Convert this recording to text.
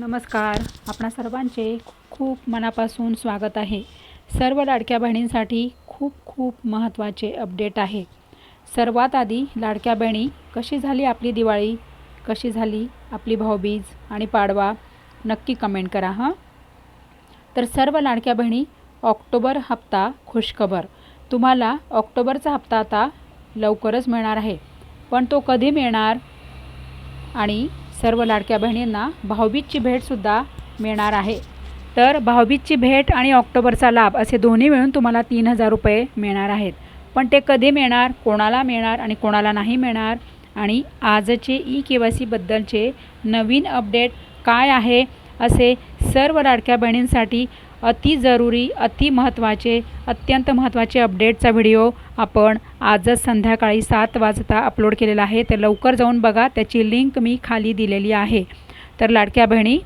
नमस्कार. आपणा सर्वांचे खूप मनापासून स्वागत आहे. सर्व लाडक्या बहिणींसाठी खूप खूप महत्त्वाचे अपडेट आहे. सर्वात आधी लाडक्या बहिणी कशी झाली आपली दिवाळी? कशी झाली आपली भाऊबीज आणि पाडवा? नक्की कमेंट करा हां? तर सर्व लाडक्या बहिणी ऑक्टोबर हप्ता खुशखबर. तुम्हाला ऑक्टोबरचा हप्ता आता लवकरच मिळणार आहे. पण तो कधी मिळणार आणि सर्व लाडक्या बहिणींना भाऊबीजची भेटसुद्धा मिळणार आहे. तर भाऊबीजची भेट आणि ऑक्टोबरचा लाभ असे दोन्ही मिळून तुम्हाला तीन हजार रुपये मिळणार आहेत. पण ते कधी मिळणार कोणाला मिळणार आणि कोणाला नाही मिळणार आणि आजचे ई के वाय सीबद्दलचे नवीन अपडेट काय आहे असे सर्व लाडक्या बहिणींसाठी अति जरुरी अति महत्त्वाचे अत्यंत महत्त्वाचे अपडेटचा व्हिडिओ आपण आजच संध्याकाळी सात वाजता अपलोड केलेला आहे. तर लवकर जाऊन बघा त्याची लिंक मी खाली दिलेली आहे. तर लाडक्या बहिणी